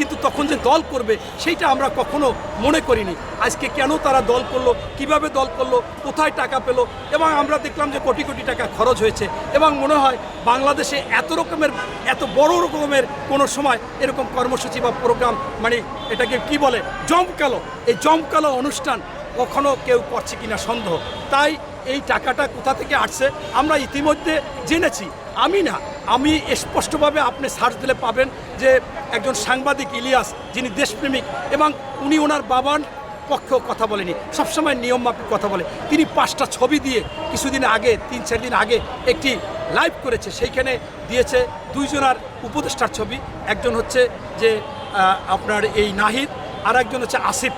কিন্তু তখন যে দল করবে, সেইটা আমরা কখনো মনে করিনি। আজকে কেন তারা দল করল, কীভাবে দল করল, কোথায় টাকা পেল এবং আমরা দেখলাম যে কোটি কোটি টাকা খরচ হয়েছে এবং মনে হয় বাংলাদেশে এত রকমের, এত বড় রকমের কোনো সময় এরকম কর্মসূচি বা প্রোগ্রাম মানে এটাকে কি বলে, জমকালো। এই জমকালো অনুষ্ঠান কখনো কেউ করছে কিনা সন্দেহ। তাই এই টাকাটা কোথা থেকে আসছে আমরা ইতিমধ্যে জেনেছি। আমি না, আমি স্পষ্টভাবে আপনি সার্চ দিলে পাবেন যে একজন সাংবাদিক ইলিয়াস, যিনি দেশপ্রেমিক এবং উনি ওনার বাবার পক্ষেও কথা বলেনি, সবসময় নিয়ম মাফিক কথা বলে। তিনি পাঁচটা ছবি দিয়ে কিছুদিন আগে, তিন চার দিন আগে একটি লাইভ করেছে, সেইখানে দিয়েছে দুইজনার উপদেষ্টার ছবি। একজন হচ্ছে যে আপনার এই নাহিদ আর একজন হচ্ছে আসিফ।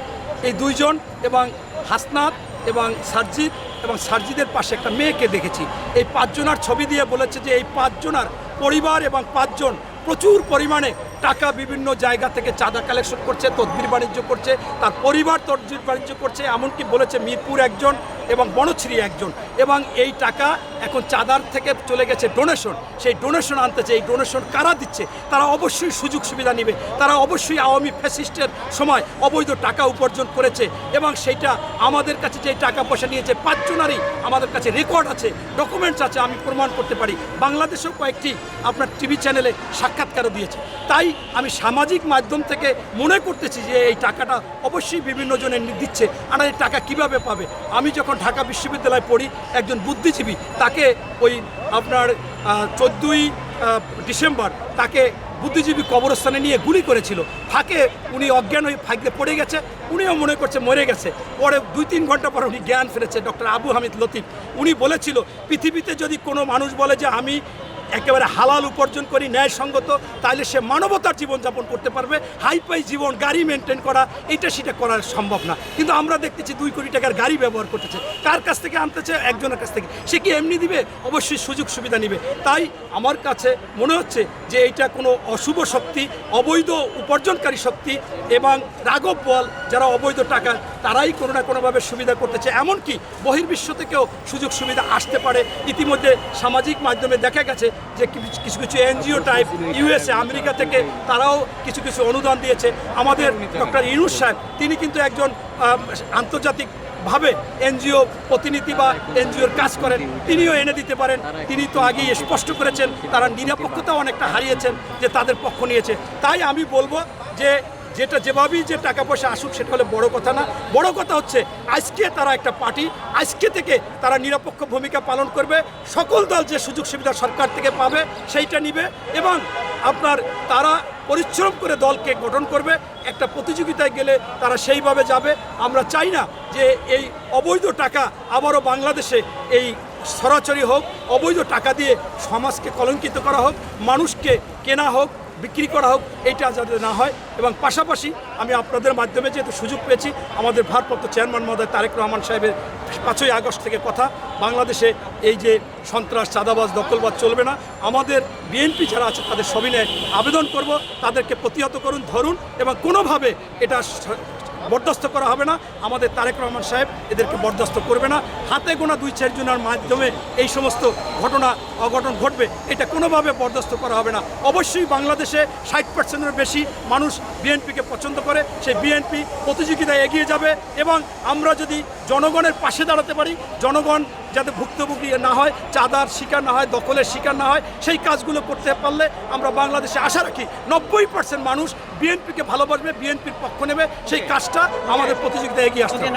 এই দুইজন এবং হাসনাত এবং সার্জিদ এবং সার্জিদের পাশে একটা মেয়েকে দেখেছি। এই পাঁচজনার ছবি দিয়ে বলেছে যে এই পাঁচজনার পরিবার এবং পাঁচজন প্রচুর পরিমাণে টাকা বিভিন্ন জায়গা থেকে চাঁদা কালেকশন করছে, তদবির বাণিজ্য করছে, তার পরিবার তদবির বাণিজ্য করছে, এমনকি বলেছে মিরপুর একজন এবং বনশ্রী একজন। এবং এই টাকা এখন চাঁদার থেকে চলে গেছে ডোনেশন সেই ডোনেশন আনতেছে, এই ডোনেশন কারা দিচ্ছে? তারা অবশ্যই সুযোগ সুবিধা নেবে। তারা অবশ্যই আওয়ামী ফ্যাসিস্টের সময় অবৈধ টাকা উপার্জন করেছে এবং সেইটা আমাদের কাছে যে টাকা পয়সা নিয়েছে, পাঁচজনারই আমাদের কাছে রেকর্ড আছে ডকুমেন্টস আছে, আমি প্রমাণ করতে পারি। বাংলাদেশেও কয়েকটি আপনার টিভি চ্যানেলে সাক্ষাৎকারও দিয়েছে। তাই আমি সামাজিক মাধ্যম থেকে মনে করতেছি যে এই টাকাটা অবশ্যই বিভিন্ন জনে দিচ্ছে। আর এই টাকা কীভাবে পাবে? আমি যখন ঢাকা বিশ্ববিদ্যালয়ে পড়ি, একজন বুদ্ধিজীবী, তাকে ওই আপনার চোদ্দই ডিসেম্বর তাকে বুদ্ধিজীবী কবরস্থানে নিয়ে গুলি করেছিল। ফাঁকে উনি অজ্ঞান হয়ে ফাঁকে পড়ে গেছে, উনিও মনে করছে মরে গেছে। পরে দুই তিন ঘণ্টা পর উনি জ্ঞান ফিরেছে, ডক্টর আবু হামিদ লতিফ। উনি বলেছিল, পৃথিবীতে যদি কোনো মানুষ বলে যে আমি একেবারে হালাল উপার্জন করি, ন্যায়সঙ্গত তাহলে সে মানবতার জীবনযাপন করতে পারবে। হাইফাই জীবন, গাড়ি মেনটেন করা এটা সেটা করা সম্ভব না। কিন্তু আমরা দেখতেছি দুই কোটি টাকার গাড়ি ব্যবহার করতেছে। কার কাছ থেকে আনতেছে? একজনের কাছ থেকে। সে কি এমনি দিবে? অবশ্যই সুযোগ সুবিধা নিবে। তাই আমার কাছে মনে হচ্ছে যে এইটা কোনো অশুভ শক্তি, অবৈধ উপার্জনকারী শক্তি এবং রাঘব বল, যারা অবৈধ টাকা তারাই কোনো না কোনোভাবে সুবিধা করতেছে। এমনকি বহির্বিশ্ব থেকেও সুযোগ সুবিধা আসতে পারে। ইতিমধ্যে সামাজিক মাধ্যমে দেখা গেছে যে কিছু- কিছু এনজিও টাইপ ইউএসএ আমেরিকা থেকে তারাও কিছু কিছু অনুদান দিয়েছে। আমাদের ডক্টর ইনুস সাহেব, তিনি কিন্তু একজন আন্তর্জাতিক ভাবে এনজিও প্রতিনিধি বা এনজিওর কাজ করেন। তিনিও এনে দিতে পারেন। তিনি তো আগেই স্পষ্ট করেছেন, তারা নিরাপক্ষতা অনেকটা হারিয়েছেন যে তাদের পক্ষ নিয়েছে। তাই আমি বলব যে যেটা যেভাবেই যে টাকা পয়সা আসুক, সেটা হলে বড় কথা না। বড় কথা হচ্ছে, আজকে তারা একটা পার্টি, আজকে থেকে তারা নিরপেক্ষ ভূমিকা পালন করবে। সকল দল যে সুযোগ সুবিধা সরকার থেকে পাবে, সেইটা নিবে এবং আপনার তারা পরিশ্রম করে দলকে গঠন করবে। একটা প্রতিযোগিতায় গেলে তারা সেইভাবে যাবে। আমরা চাই না যে এই অবৈধ টাকা আবারও বাংলাদেশে এই সরাসরি হোক, অবৈধ টাকা দিয়ে সমাজকে কলঙ্কিত করা হোক, মানুষকে কেনা হোক বিক্রি করা হোক এটা যাতে না হয়। এবং পাশাপাশি আমি আপনাদের মাধ্যমে যেহেতু সুযোগ পেয়েছি, আমাদের ভারপ্রাপ্ত চেয়ারম্যান মহোদয় তারেক রহমান সাহেবের পাঁচই আগস্ট থেকে কথা, বাংলাদেশে এই যে সন্ত্রাস, চাঁদাবাজ দখলবাজ চলবে না। আমাদের বিএনপি যারা আছে, তাদের সবিনয়ে আবেদন করব, তাদেরকে প্রতিহত করুন, ধরুন, এবং কোনোভাবে এটা বরদাস্ত করা হবে না। আমাদের তারেক রহমান সাহেব এদেরকে বরদাস্ত করবে না। হাতে গোনা দুই চারজনের মাধ্যমে এই সমস্ত ঘটনা, অঘটন ঘটবে, এটা কোনোভাবে বরদাস্ত করা হবে না। অবশ্যই বাংলাদেশে ষাট পার্সেন্টের বেশি মানুষ বিএনপিকে পছন্দ করে, সেই বিএনপি প্রতিযোগিতায় এগিয়ে যাবে এবং আমরা যদি জনগণের পাশে দাঁড়াতে পারি, জনগণ যাতে ভুক্তভোগী না হয়, চাঁদার শিকার না হয়, দখলের শিকার না হয়, সেই কাজগুলো করতে পারলে আমরা বাংলাদেশে আশা রাখি নব্বই পার্সেন্ট মানুষ বিএনপিকে ভালোবাসবে বিএনপির পক্ষ নেবে, সেই কাজটা আমাদের প্রতিযোগিতায় এগিয়ে আসতে হবে।